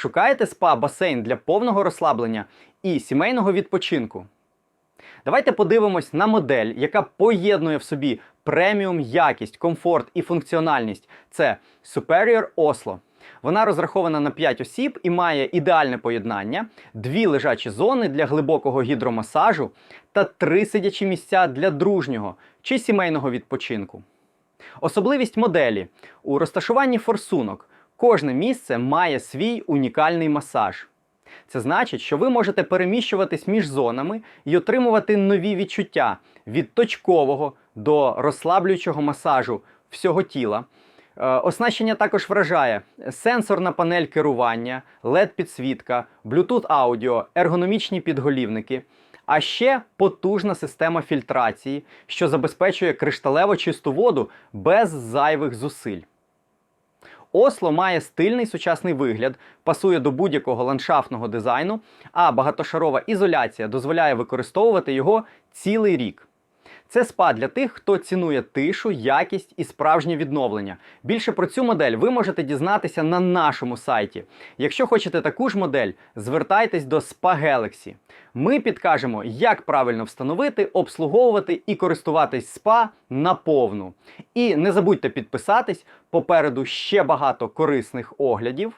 Шукаєте спа-басейн для повного розслаблення і сімейного відпочинку? Давайте подивимось на модель, яка поєднує в собі преміум якість, комфорт і функціональність. Це Superior Oslo. Вона розрахована на 5 осіб і має ідеальне поєднання, дві лежачі зони для глибокого гідромасажу та три сидячі місця для дружнього чи сімейного відпочинку. Особливість моделі у розташуванні форсунок. Кожне місце має свій унікальний масаж. Це значить, що ви можете переміщуватись між зонами і отримувати нові відчуття від точкового до розслаблюючого масажу всього тіла. Е, Оснащення також вражає сенсорна панель керування, LED-підсвітка, Bluetooth аудіо, ергономічні підголівники, а ще потужна система фільтрації, що забезпечує кришталево чисту воду без зайвих зусиль. Осло має стильний сучасний вигляд, пасує до будь-якого ландшафтного дизайну, а багатошарова ізоляція дозволяє використовувати його цілий рік. Це спа для тих, хто цінує тишу, якість і справжнє відновлення. Більше про цю модель ви можете дізнатися на нашому сайті. Якщо хочете таку ж модель, звертайтесь до Spa Galaxy. Ми підкажемо, як правильно встановити, обслуговувати і користуватись спа наповну. І не забудьте підписатись, попереду ще багато корисних оглядів.